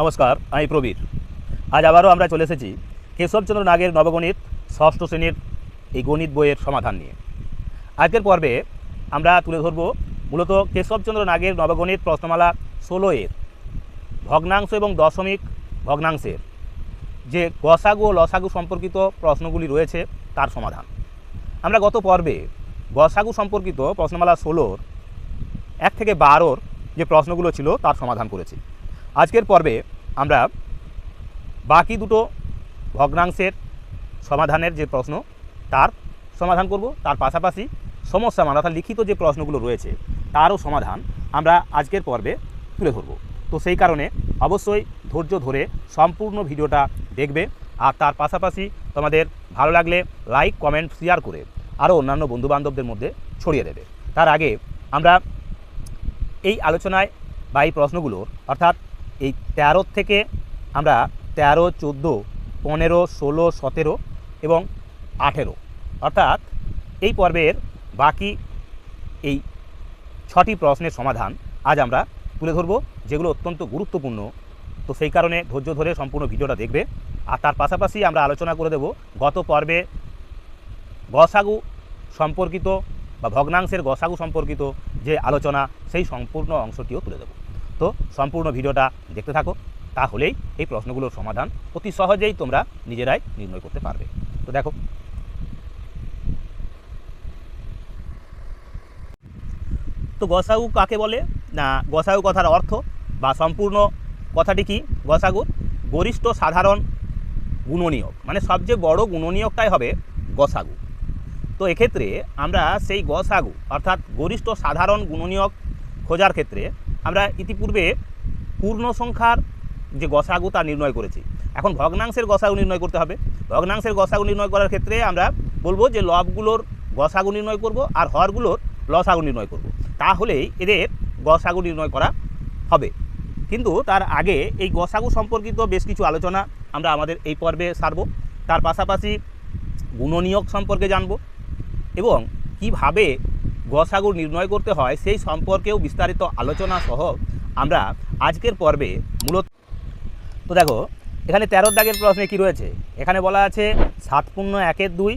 নমস্কার, আমি প্রবীর। আজ আবারও আমরা চলে এসেছি কেশবচন্দ্র নাগের নবগণিত ষষ্ঠ শ্রেণির এই গণিত বইয়ের সমাধান নিয়ে। আজকের পর্বে আমরা তুলে ধরব মূলত কেশবচন্দ্র নাগের নবগণিত প্রশ্নমালা ষোলো এর, ভগ্নাংশ এবং দশমিক ভগ্নাংশের, যে গসাগু ও লসাগু সম্পর্কিত প্রশ্নগুলি রয়েছে তার সমাধান। আমরা গত পর্বে গসাগু সম্পর্কিত প্রশ্নমালা ষোলোর এক থেকে বারোর যে প্রশ্নগুলো ছিল তার সমাধান করেছি। আজকের পর্বে আমরা বাকি দুটো ভগ্নাংশের সমাধানের যে প্রশ্ন, তার সমাধান করব। তার পাশাপাশি সমস্যা মানে অর্থাৎ লিখিত যে প্রশ্নগুলো রয়েছে, তারও সমাধান আমরা আজকের পর্বে তুলে ধরব। তো সেই কারণে অবশ্যই ধৈর্য ধরে সম্পূর্ণ ভিডিওটা দেখবে। আর তার পাশাপাশি তোমাদের ভালো লাগলে লাইক, কমেন্ট, শেয়ার করে আরও অন্যান্য বন্ধুবান্ধবদের মধ্যে ছড়িয়ে দেবে। তার আগে আমরা এই আলোচনায় বা এই প্রশ্নগুলোর অর্থাৎ এই তেরো থেকে আমরা তেরো, চোদ্দ, পনেরো, ষোলো, সতেরো এবং আঠেরো। অর্থাৎ এই পর্বের বাকি এই ছটি প্রশ্নের সমাধান আজ আমরা তুলে ধরব, যেগুলো অত্যন্ত গুরুত্বপূর্ণ। তো সেই কারণে ধৈর্য ধরে সম্পূর্ণ ভিডিওটা দেখবে। আর তার পাশাপাশি আমরা আলোচনা করে দেব গত পর্বে গসাগু সম্পর্কিত বা ভগ্নাংশের গসাগু সম্পর্কিত যে আলোচনা, সেই সম্পূর্ণ অংশটিও তুলে দেব। তো সম্পূর্ণ ভিডিওটা দেখতে থাকো, তাহলেই এই প্রশ্নগুলোর সমাধান অতি সহজেই তোমরা নিজেরাই নির্ণয় করতে পারবে। তো দেখো। তো গসাগু কাকে বলে? না, গসাগু কথার অর্থ বা সম্পূর্ণ কথাটি কি? গসাগুর গরিষ্ঠ সাধারণ গুণনীয়ক মানে সবচেয়ে বড় গুণনীয়কটাই হবে গসাগু। তো এক্ষেত্রে আমরা সেই গসাগু, অর্থাৎ গরিষ্ঠ সাধারণ গুণনীয়ক খোঁজার ক্ষেত্রে আমরা ইতিপূর্বে পূর্ণ সংখ্যার যে গসাগু তা নির্ণয় করেছি। এখন ভগ্নাংশের গসাগু নির্ণয় করতে হবে। ভগ্নাংশের গসাগু নির্ণয় করার ক্ষেত্রে আমরা বলব যে লবগুলোর গসাগু নির্ণয় করব আর হরগুলোর লসাগু নির্ণয় করব। তাহলেই এদের গসাগু নির্ণয় করা হবে। কিন্তু তার আগে এই গসাগু সম্পর্কিত বেশ কিছু আলোচনা আমরা আমাদের এই পর্বে সারব। তার পাশাপাশি গুণনীয়ক সম্পর্কে জানব এবং কীভাবে গসাগু নির্ণয় করতে হয়, সেই সম্পর্কেও বিস্তারিত আলোচনা সহ আমরা আজকের পর্বে মূলত তো দেখো, এখানে তেরো দাগের প্রশ্নে কি রয়েছে? এখানে বলা আছে, সাত পূর্ণ একের দুই,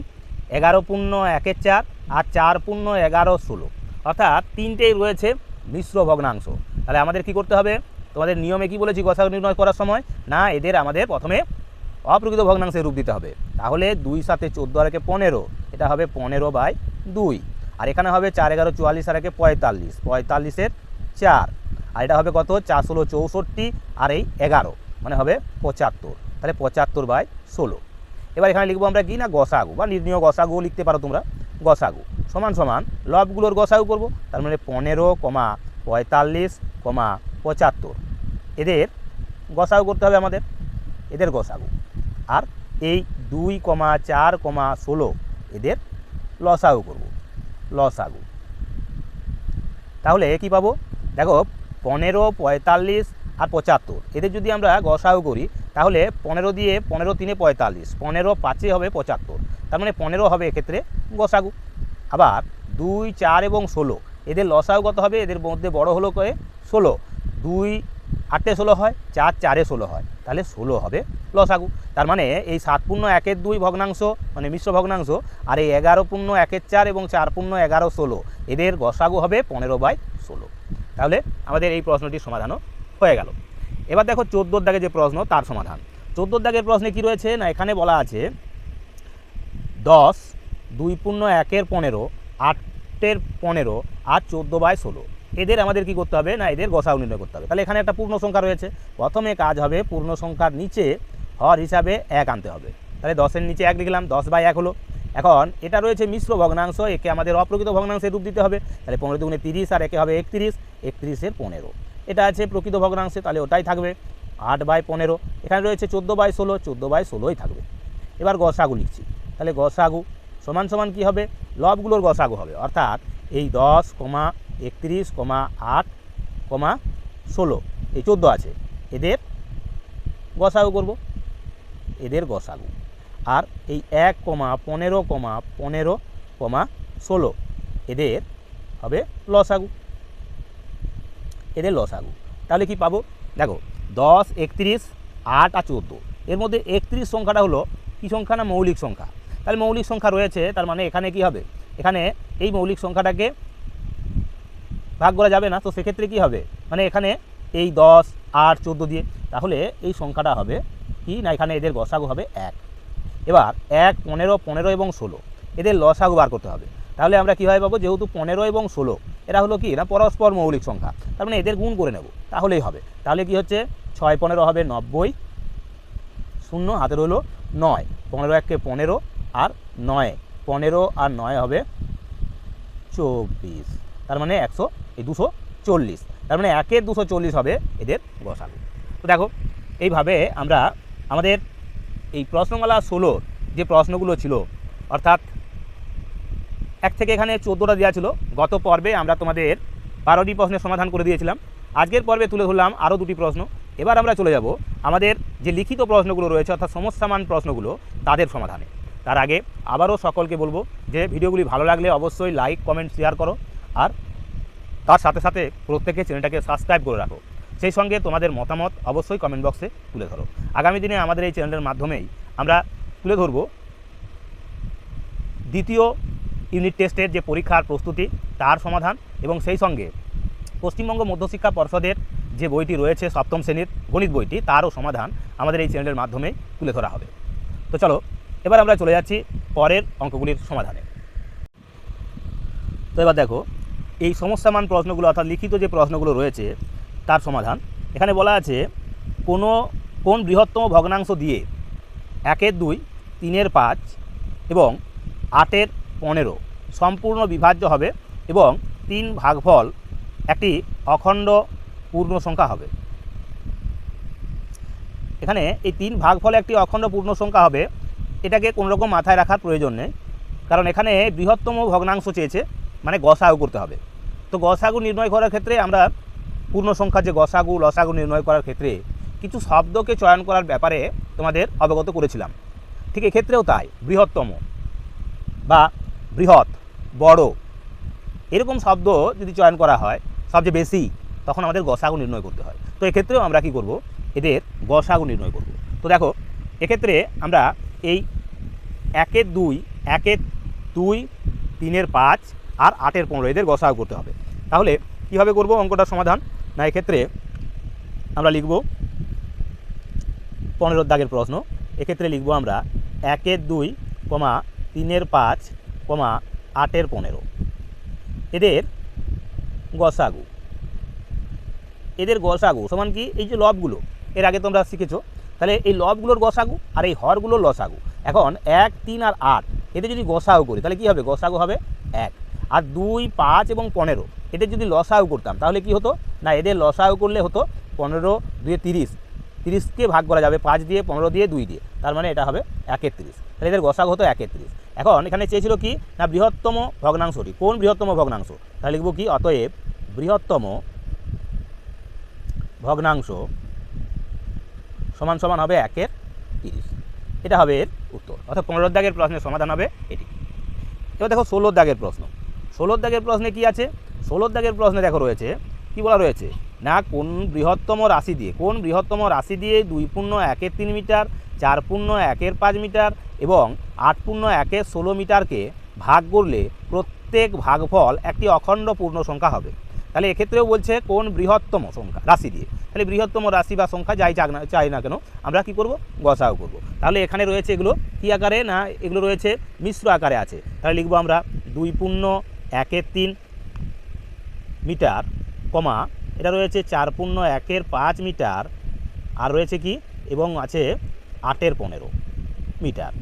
এগারো পূর্ণ একের চার, আর চার পূর্ণ এগারো ষোলো। অর্থাৎ তিনটেই রয়েছে মিশ্র ভগ্নাংশ। তাহলে আমাদের কি করতে হবে? তোমাদের নিয়মে কি বলেছি গসাগু নির্ণয় করার সময়? না, এদের আমাদের প্রথমে অপ্রকৃত ভগ্নাংশে রূপ দিতে হবে। তাহলে দুই সাথে চোদ্দ আর একে পনেরো, এটা হবে পনেরো বাই দুই। আর এখানে হবে চার এগারো চুয়াল্লিশ আর একে পঁয়তাল্লিশ। পঁয়তাল্লিশের চার। আর এটা হবে কত? চার ষোলো চৌষট্টি আর এই এগারো। মানে হবে পঁচাত্তর। তাহলে পঁচাত্তর বাই ষোলো। এবার এখানে লিখব আমরা কি? না গসাগু বা নির্ণীয় গসাগুও লিখতে পারো তোমরা। গসাগু। সমান সমান লবগুলোর গসাগু করব। তার মানে পনেরো কমা পঁয়তাল্লিশ কমা পঁচাত্তর। এদের গসাগু করতে হবে আমাদের। এদের গসাগু। আর এই দুই কমা চার কমা ষোলো এদের লসাগু করব। লসাগু তাহলে কি পাবো? দেখো, পনেরো, পঁয়তাল্লিশ আর পঁচাত্তর। এদের যদি আমরা গসাগু করি, তাহলে পনেরো দিয়ে পনেরো তিনে পঁয়তাল্লিশ, পনেরো পাঁচে হবে পঁচাত্তর। তার মানে পনেরো হবে এক্ষেত্রে গসাগু। আবার দুই, চার এবং ষোলো, এদের লসাগু কত হবে? এদের মধ্যে বড় হলো করে ষোলো। দুই আটে ষোলো হয়, চার চারে ষোলো হয়। তাহলে ষোলো হবে লসাগু তার মানে এই সাত পূর্ণ একের দুই ভগ্নাংশ মানে মিশ্র ভগ্নাংশ, আর এই এগারো পূর্ণ একের চার এবং চার পূর্ণ এগারো ষোলো, এদের গসাগু হবে পনেরো বাই ষোলো। তাহলে আমাদের এই প্রশ্নটির সমাধানও হয়ে গেল। এবার দেখো চোদ্দোর দাগে যে প্রশ্ন, তার সমাধান। চোদ্দোর দাগের প্রশ্নে কি রয়েছে? না, এখানে বলা আছে, দশ, দুই পূর্ণ একের পনেরো, আটের পনেরো, আর চোদ্দ বাই ষোলো। এদের আমাদের কি করতে হবে? না, এদের গসাউ নির্ণয় করতে হবে। তাহলে এখানে একটা পূর্ণ সংখ্যা রয়েছে। প্রথমে কাজ হবে পূর্ণ সংখ্যার নিচে হর হিসাবে এক আনতে হবে। তাহলে দশের নিচে এক লিখলাম, দশ বাই এক হলো। এখন এটা রয়েছে মিশ্র ভগ্নাংশ, একে আমাদের অপ্রকৃত ভগ্নাংশের রূপ দিতে হবে। তাহলে পনেরো দুগুণে তিরিশ আর একে হবে একত্রিশ একত্রিশের পনেরো। এটা আছে প্রকৃত ভগ্নাংশে, তাহলে ওটাই থাকবে আট বাই পনেরো। এখানে রয়েছে চোদ্দ বাই ষোলো, চোদ্দ বাই ষোলোই থাকবে। এবার গসাগু লিখছি। তাহলে গসাগু সমান সমান কী হবে? লবগুলোর গসাগু হবে। অর্থাৎ এই দশ, কমা একত্রিশ কমা আট কমা ষোলো, এই চোদ্দ আছে। এদের গসাগু করব। এদের গসাগু। আর এই এক কমা পনেরো কমা পনেরো কমা ষোলো, এদের হবে লসাগু। এদের লসাগু। তাহলে কি পাবো? দেখো, দশ, একত্রিশ, আট আর চোদ্দ। এর মধ্যে একত্রিশ সংখ্যাটা হলো কী সংখ্যা না মৌলিক সংখ্যা? তাহলে মৌলিক সংখ্যা রয়েছে, তার মানে এখানে কি হবে? এখানে এই মৌলিক সংখ্যাটাকে ভাগ করা যাবে না, তো সেক্ষেত্রে কি হবে? মানে এখানে এই দশ, আট, চোদ্দ দিয়ে, তাহলে এই সংখ্যাটা হবে কি? না, এখানে এদের গসাগু হবে এক। এবার এক, পনেরো পনেরো এবং ষোলো, এদের লসাগু বার করতে হবে। তাহলে আমরা কীভাবে পাবো? যেহেতু পনেরো এবং ষোলো, এরা হলো কি? না পরস্পর মৌলিক সংখ্যা। তার মানে এদের গুণ করে নেব। তাহলেই হবে। তাহলে কি হচ্ছে? ছয়, পনেরো হবে নব্বই, শূন্য হাতের হলো নয়। পনেরো এককে পনেরো আর নয়। পনেরো আর নয় হবে চব্বিশ। তার মানে একশো, এই দুশো চল্লিশ। তার মানে একের দুশো চল্লিশ হবে এদের গসাগু তো দেখো, এইভাবে আমরা আমাদের এই প্রশ্নমালা ষোলোর যে প্রশ্নগুলো ছিল, অর্থাৎ এক থেকে এখানে চোদ্দোটা দেওয়া ছিল, গত পর্বে আমরা তোমাদের বারোটি প্রশ্নের সমাধান করে দিয়েছিলাম। আজকের পর্বে তুলে ধরলাম আরও দুটি প্রশ্ন। এবার আমরা চলে যাব আমাদের যে লিখিত প্রশ্নগুলো রয়েছে, অর্থাৎ সমস্যামান প্রশ্নগুলো, তাদের সমাধানে। তার আগে আবারও সকলকে বলব যে ভিডিওগুলি ভালো লাগলে অবশ্যই লাইক কমেন্ট শেয়ার করো। আর তার সাথে সাথে প্রত্যেকে চ্যানেলটাকে সাবস্ক্রাইব করে রাখো। সেই সঙ্গে তোমাদের মতামত অবশ্যই কমেন্ট বক্সে তুলে ধরো। আগামী দিনে আমাদের এই চ্যানেলের মাধ্যমেই আমরা তুলে ধরব দ্বিতীয় ইউনিট টেস্টের যে পরীক্ষার প্রস্তুতি, তার সমাধান এবং সেই সঙ্গে পশ্চিমবঙ্গ মধ্যশিক্ষা পর্ষদের যে বইটি রয়েছে সপ্তম শ্রেণির গণিত বইটি, তারও সমাধান আমাদের এই চ্যানেলের মাধ্যমে তুলে ধরা হবে। তো চলো, এবার আমরা চলে যাচ্ছি পরের অঙ্কগুলির সমাধানে। তো এবার দেখো এই সমস্যামান প্রশ্নগুলো অর্থাৎ লিখিত যে প্রশ্নগুলো রয়েছে, তার সমাধান। এখানে বলা আছে, কোনো, কোন বৃহত্তম ভগ্নাংশ দিয়ে একের দুই, তিনের পাঁচ এবং আটের পনেরো সম্পূর্ণ বিভাজ্য হবে এবং তিন ভাগফল একটি অখণ্ড পূর্ণ সংখ্যা হবে। এখানে এই তিন ভাগফল একটি অখণ্ড পূর্ণ সংখ্যা হবে, এটাকে কোনো রকম মাথায় রাখার প্রয়োজন নেই। কারণ এখানে বৃহত্তম ভগ্নাংশ চেয়েছে মানে গসাগু করতে হবে। তো গসাগু নির্ণয় করার ক্ষেত্রে আমরা পূর্ণ সংখ্যার যে গসাগু, লসাগু নির্ণয় করার ক্ষেত্রে কিছু শব্দকে চয়ন করার ব্যাপারে তোমাদের অবগত করেছিলাম। ঠিক এক্ষেত্রেও তাই, বৃহত্তম বা বৃহৎ, বড় এরকম শব্দ যদি চয়ন করা হয়, সবচেয়ে বেশি, তখন আমাদের গসাগু নির্ণয় করতে হয়। তো এক্ষেত্রেও আমরা কি করব? এদের গসাগু নির্ণয় করব। তো দেখো, এক্ষেত্রে আমরা এই একের দুই একের দুই, তিনের পাঁচ আর আটের পনেরো, এদের গসাগু করতে হবে। তাহলে কীভাবে করব অঙ্কটার সমাধান? না, এক্ষেত্রে আমরা লিখব পনেরোর দাগের প্রশ্ন। এক্ষেত্রে লিখব আমরা একের দুই কমা তিনের পাঁচ কমা আটের পনেরো। এদের গসাগু। এদের গসাগু সমান কি? এই যে লবগুলো, এর আগে তোমরা শিখেছো। তাহলে এই লবগুলোর গসাগু আর এই হরগুলোর লসাগু। এখন এক, তিন আর আট, এদের যদি গসাগু করি, তাহলে কি হবে? গসাগু হবে এক। আর দুই, পাঁচ এবং পনেরো। এদের যদি লসাগু করতাম, তাহলে কি হতো? না, এদের লসাগু করলে হতো পনেরো দুয়ে তিরিশ। তিরিশকে ভাগ করা যাবে, পাঁচ দিয়ে, পনেরো দিয়ে, দুই দিয়ে। তার মানে এটা হবে একের তিরিশ তাহলে এদের গসাগু হতো একের তিরিশ এখন এখানে চেয়েছিল কি? না, বৃহত্তম ভগ্নাংশটি। কোন বৃহত্তম ভগ্নাংশ? তাহলে লিখব কি? অতএব বৃহত্তম ভগ্নাংশ সমান সমান হবে একের তিরিশ। এটা হবে এর উত্তর। অর্থাৎ পনেরোর দাগের প্রশ্নের সমাধান হবে এটি। এবার দেখো ষোলোর দাগের প্রশ্ন। ষোলোর দাগের প্রশ্নে কি আছে? ষোলোর দাগের প্রশ্নে দেখো রয়েছে, কি বলা রয়েছে? না, কোন বৃহত্তম রাশি দিয়ে, কোন বৃহত্তম রাশি দিয়ে দুই পূর্ণ একের তিন মিটার, চার পূর্ণ একের পাঁচ মিটার এবং আট পূর্ণ একের ষোলো মিটারকে ভাগ করলে প্রত্যেক ভাগফল একটি অখণ্ড পূর্ণ সংখ্যা হবে। তাহলে এক্ষেত্রেও বলছে কোন বৃহত্তম সংখ্যা, রাশি দিয়ে। তাহলে বৃহত্তম রাশি বা সংখ্যা যাই চাক না, চাই না কেন, আমরা কি করব? গসাও করব। তাহলে এখানে রয়েছে এগুলো কী আকারে? না, এগুলো রয়েছে মিশ্র আকারে আছে। তাহলে লিখব আমরা দুই পূর্ণ একের তিন মিটার, কমা, এটা রয়েছে চার পূর্ণ একের পাঁচ মিটার, আর রয়েছে কি? এবং আছে আটের পনেরো মিটার।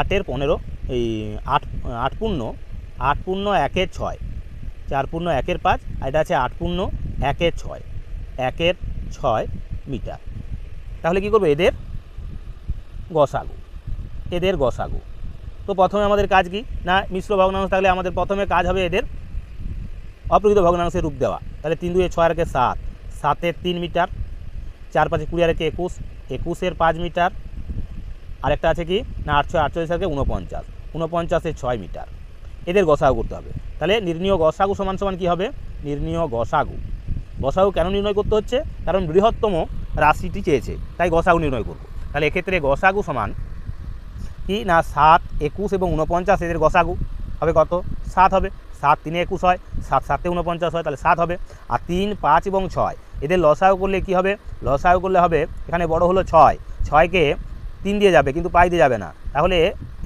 আটের পনেরো, এই আট আট পূর্ণ আট পূর্ণ একের ছয়, চার পূর্ণ একের পাঁচ, আর এটা আছে আট পূর্ণ একের ছয় একের ছয় মিটার। তাহলে কি করব? এদের গসাগু এদের গসাগু। তো প্রথমে আমাদের কাজ কি? না, মিশ্র ভগ্নাংশ থাকলে আমাদের প্রথমে কাজ হবে এদের অপ্রকৃত ভগ্নাংশের রূপ দেওয়া। তাহলে তিন দুয়ে ছয় আর একে সাত। সাতের তিন মিটার, চার পাঁচে কুড়ি আর একে একুশ। একুশের পাঁচ মিটার, আরেকটা আছে কি? না আটশো আটচল্লিশ আর একে উনপঞ্চাশ উনপঞ্চাশের ছয় মিটার। এদের গসাগু করতে হবে। তাহলে নির্ণীয় গসাগু সমান সমান কী হবে? নির্ণীয় গসাগু। গসাগু কেন নির্ণয় করতে হচ্ছে? কারণ বৃহত্তম রাশিটি চেয়েছে, তাই গসাগু নির্ণয় করব। তাহলে এক্ষেত্রে গসাগু সমান কি? না, সাত, একুশ এবং উনপঞ্চাশ এদের গসাগু। হবে কত? সাত হবে। সাত তিনে একুশ হয়। সাত সাতে উনপঞ্চাশ হয়, তাহলে সাত হবে। আর তিন, পাঁচ এবং ছয়, এদের লসাগু করলে কি হবে? লসাগু করলে হবে, এখানে বড় হলো ছয়। ছয়কে তিন দিয়ে যাবে, কিন্তু পাই দিয়ে যাবে না। তাহলে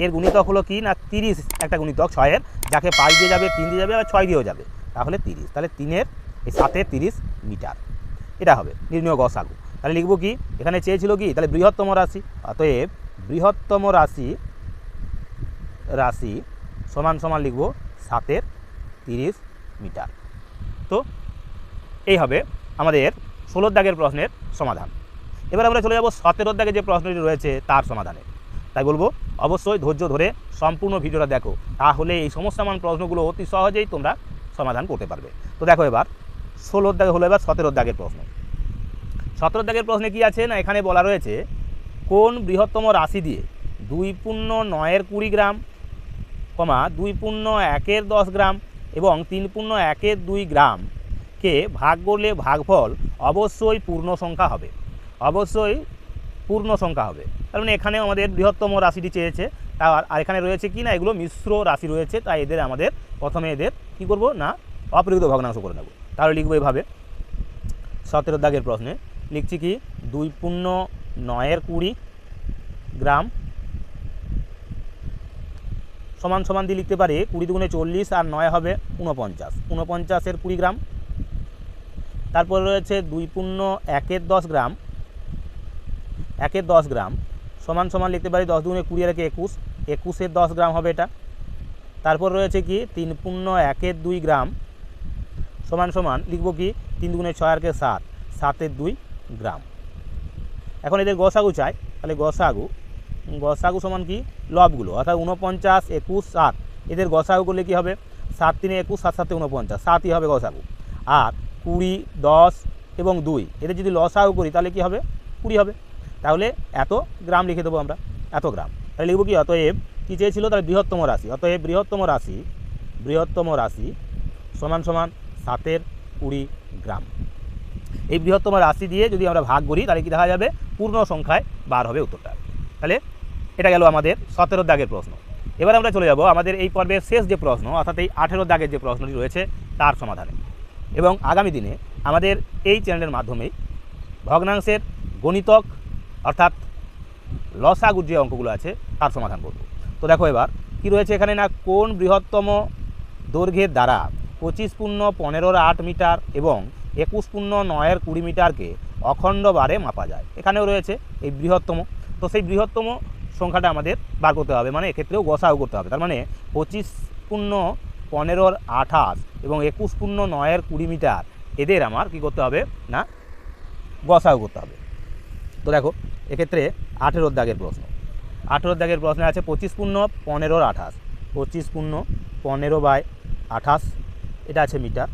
এর গুণিতক হলো কি? না, তিরিশ একটা গুণিতক ছয়ের, যাকে পাই দিয়ে যাবে, তিন দিয়ে যাবে আর ছয় দিয়েও যাবে। তাহলে তিরিশ। তাহলে তিনের, এই সাতের তিরিশ মিটার। এটা হবে। নির্ণয় গসাগু। তাহলে লিখব কি? এখানে চেয়েছিল কি? তাহলে বৃহত্তম রাশি। অতএব বৃহত্তম রাশি রাশি সমান সমান লিখব সাতের তিরিশ মিটার। তো এই হবে আমাদের ষোলোর দাগের প্রশ্নের সমাধান। এবার আমরা চলে যাব সতেরোর দাগে যে প্রশ্নটি রয়েছে তার সমাধানে। তাই বলব, অবশ্যই ধৈর্য ধরে সম্পূর্ণ ভিডিওটা দেখো, তাহলে এই সমস্যামান প্রশ্নগুলো অতি সহজেই তোমরা সমাধান করতে পারবে। তো দেখো এবার, ষোলোর দাগে হলো এবার সতেরোর দাগের প্রশ্ন। সতেরোর দাগের প্রশ্নে কি আছে না এখানে বলা রয়েছে কোন বৃহত্তম রাশি দিয়ে? দুই পূর্ণ নয়ের কুড়ি গ্রাম, কমা দুই পূর্ণ একের দশ গ্রাম এবং তিন পূর্ণ একের দুই গ্রামকে ভাগ করলে ভাগফল অবশ্যই পূর্ণ সংখ্যা হবে। অবশ্যই পূর্ণ সংখ্যা হবে। তার মানে এখানে আমাদের বৃহত্তম রাশিটি চেয়েছে। আর এখানে রয়েছে কি না? এগুলো মিশ্র রাশি রয়েছে। তাই এদের আমাদের প্রথমে এদের কি করব না? অপ্রকৃত ভগ্নাংশ করে নেব। তাহলে লিখব এভাবে। সতেরো দাগের প্রশ্নে লিখছি কি? দুই পূর্ণ নয়ের কুড়ি গ্রাম। সমান সমান দিয়ে লিখতে পারি, কুড়ি দুগুণে চল্লিশ আর নয় হবে উনপঞ্চাশ উনপঞ্চাশের কুড়ি গ্রাম। তারপর রয়েছে দুই পূর্ণ একের দশ গ্রাম। একের দশ গ্রাম। সমান সমান লিখতে পারি দশ দুগুণে কুড়ি আর একে একুশ। একুশের দশ গ্রাম হবে এটা। তারপর রয়েছে কি, তিন পূর্ণ একের দুই গ্রাম। সমান সমান লিখব কি, তিন দুগুণে ছয় আর কে সাত। সাতের দুই গ্রাম। এখন এদের গসাগু চাই, তাহলে গসাগু গসাগু সমান কি? লবগুলো, অর্থাৎ উনপঞ্চাশ একুশ, সাত। এদের গসাগু করলে কী হবে? সাত তিনে একুশ, সাত সাতে উনপঞ্চাশ সাতই হবে গসাগু। আর কুড়ি, দশ এবং দুই। এদের যদি লসাগু করি, তাহলে কি হবে? কুড়ি হবে। তাহলে এত গ্রাম লিখে দেবো আমরা, এত গ্রাম। তাহলে লিখব কি? অতএব কী চেয়েছিল? তাহলে বৃহত্তম রাশি। অতএব বৃহত্তম রাশি বৃহত্তম রাশি সমান সমান সাতের কুড়ি গ্রাম। এই বৃহত্তম রাশি দিয়ে যদি আমরা ভাগ করি, তাহলে কি দেখা যাবে? পূর্ণ সংখ্যায় বার হবে উত্তরটা। তাহলে এটা গেল আমাদের সতেরো দাগের প্রশ্ন। এবার আমরা চলে যাব আমাদের এই পর্বের শেষ যে প্রশ্ন, অর্থাৎ এই আঠেরো দাগের যে প্রশ্নটি রয়েছে, তার সমাধানে। এবং আগামী দিনে আমাদের এই চ্যানেলের মাধ্যমেই ভগ্নাংশের গণিতক, অর্থাৎ লসাগুর যে অঙ্কগুলো আছে, তার সমাধান করব। তো দেখো এবার, কি রয়েছে এখানে না? কোন বৃহত্তম দৈর্ঘ্যের দ্বারা পঁচিশ পূর্ণ পনেরোর আট মিটার এবং একুশ পূর্ণ নয়ের কুড়ি মিটারকে অখণ্ড বারে মাপা যায়। এখানেও রয়েছে এই বৃহত্তম। তো সেই বৃহত্তম সংখ্যাটা আমাদের বার করতে হবে মানে এক্ষেত্রেও গসাও করতে হবে। তার মানে পঁচিশ পূর্ণ পনেরোর আঠাশ এবং একুশ পূর্ণ নয়ের কুড়ি মিটার, এদের আমার কি করতে হবে না, গসাও করতে হবে। তো দেখো, এক্ষেত্রে আঠেরোর দাগের প্রশ্ন। আঠেরোর দাগের প্রশ্নে আছে পঁচিশ পূর্ণ পনেরোর আঠাশ। পঁচিশ পূর্ণ পনেরো বাই আঠাশ, এটা আছে মিটার।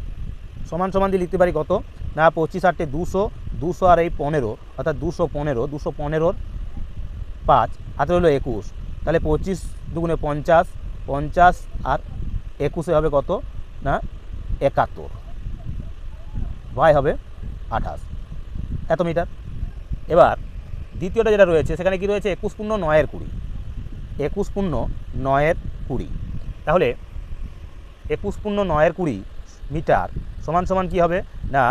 সমান সমান দিয়ে লিখতে পারি কত? না, পঁচিশ আটটে দুশো দুশো আর এই পনেরো, অর্থাৎ দুশো পনেরো, দুশো পনেরোর পাঁচ, হাতে হলো একুশ। তাহলে পঁচিশ দুগুণে পঞ্চাশ পঞ্চাশ আর একুশে হবে কত? না, একাত্তর। ভাই হবে আঠাশ। এত মিটার। এবার, দ্বিতীয়টা যেটা রয়েছে, সেখানে কি রয়েছে? একুশ পূর্ণ নয়ের কুড়ি। একুশ পূর্ণ নয়ের কুড়ি। তাহলে, একুশ পূর্ণ নয়ের কুড়ি মিটার সমান সমান কী হবে? না,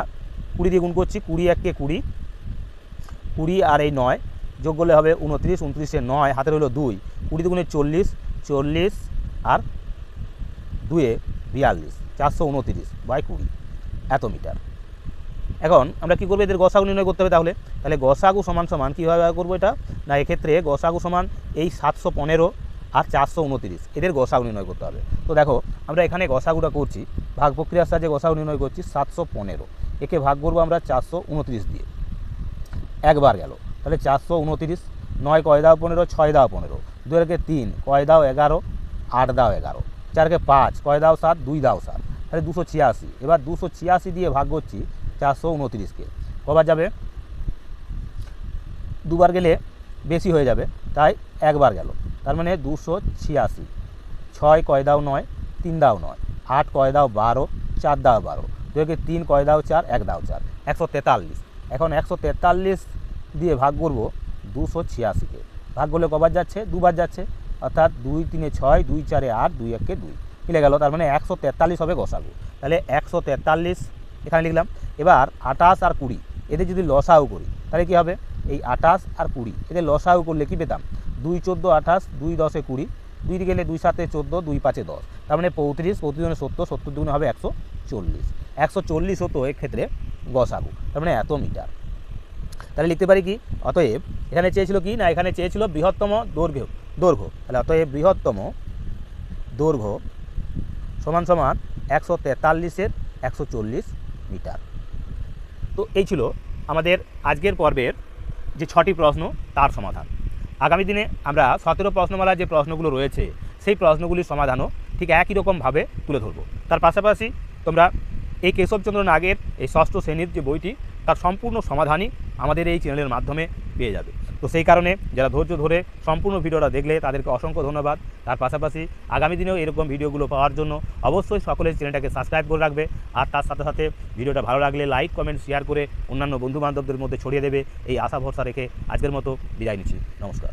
কুড়ি দিয়ে গুণ করছি, কুড়ি এককে কুড়ি কুড়ি আর এই নয় যোগ করলে হবে উনত্রিশ উনত্রিশে নয়, হাতের হলো দুই, কুড়ি দুগুণে চল্লিশ চল্লিশ আর দুয়ে বিয়াল্লিশ, চারশো উনত্রিশ বাই কুড়ি, এত মিটার। এখন আমরা কী করব? এদের গসাগু নির্ণয় করতে হবে তাহলে। তাহলে গসাগু সমান সমান কীভাবে করব এটা? না, এক্ষেত্রে গসাগু সমান এই সাতশো পনেরো আর চারশো উনত্রিশ এদের গসাগু নির্ণয় করতে হবে। তো দেখো, আমরা এখানে গসাগুটা করছি। ভাগ প্রক্রিয়ার সাহায্যে গসাগু নির্ণয় করছি সাতশো পনেরো। একে ভাগ করব আমরা চারশো উনত্রিশ দিয়ে। একবার গেল। তাহলে চারশো উনত্রিশ, নয় কয় দাও পনেরো, ছয় দাও পনেরো। দুই একে তিন, কয় দাও এগারো, আট দাও এগারো। চারকে পাঁচ, কয় দাও সাত, দুই দাও সাত। তাহলে দুশো ছিয়াশি। এবার দুশো ছিয়াশি দিয়ে ভাগ করছি চারশো উনত্রিশকে। কবার যাবে? দুবার গেলে বেশি হয়ে যাবে, তাই একবার গেল। তার মানে দুশো ছিয়াশি। ছয় কয় দাও নয়, তিন দাও নয়। আট, কয় দাও বারো, চার দাও বারো। তো দু একে তিন, কয় দাও চার, এক দাও চার। একশো তেতাল্লিশ। এখন একশো তেতাল্লিশ দিয়ে ভাগ করব দুশো ছিয়াশিকে। ভাগ করলে কবার যাচ্ছে? দুবার যাচ্ছে। অর্থাৎ দুই তিনে ছয়, দুই চারে আট, দুই একে দুই। মিলে গেল, তার মানে একশো তেতাল্লিশ হবে গসাগু। তাহলে একশো তেতাল্লিশ এখানে লিখলাম। এবার আটাশ আর কুড়ি, এদের যদি লসাউ করি, তাহলে কী হবে? এই আটাশ আর কুড়ি, এদের লসাউ করলে কী পেতাম? দুই চোদ্দ আঠাশ, দুই দশে কুড়ি দুই গেলে দুই সাতে চোদ্দ, দুই পাঁচে দশ। তার মানে পঁয়ত্রিশ দুগুণে সত্তর সত্তর দুগুণে হবে একশো চল্লিশ। একশো চল্লিশ হতো এক্ষেত্রে গসাগু, তার মানে এত মিটার। তাহলে লিখতে পারি কি? অতএব এখানে চেয়েছিল কি? না, এখানে চেয়েছিল বৃহত্তম দৈর্ঘ্য দৈর্ঘ্য। তাহলে অতএব বৃহত্তম দৈর্ঘ্য সমান সমান একশো তেতাল্লিশের একশো চল্লিশ মিটার। তো এই ছিল আমাদের আজকের পর্বের যে ছটি প্রশ্ন, তার সমাধান। আগামী দিনে আমরা সতেরো প্রশ্নমালার যে প্রশ্নগুলো রয়েছে, সেই প্রশ্নগুলির সমাধানও ঠিক একই রকমভাবে তুলে ধরবো। তার পাশাপাশি তোমরা এই কেশবচন্দ্র নাগের এই ষষ্ঠ শ্রেণির যে বইটি, তার সম্পূর্ণ সমাধানই আমাদের এই চ্যানেলের মাধ্যমে পেয়ে যাবে। তো সেই কারণে যারা ধৈর্য ধরে সম্পূর্ণ ভিডিওটা দেখলে তাদেরকে অসংখ্য ধন্যবাদ। তার পাশাপাশি আগামী দিনেও এরকম ভিডিওগুলো পাওয়ার জন্য অবশ্যই সকলের চ্যানেলটাকে সাবস্ক্রাইব করে রাখবে আর তার সাথে সাথে ভিডিওটা ভালো লাগলে লাইক, কমেন্ট শেয়ার করে অন্যান্য বন্ধুবান্ধবদের মধ্যে ছড়িয়ে দেবে। এই আশা ভরসা রেখে আজকের মতো বিদায় নিচ্ছি। নমস্কার।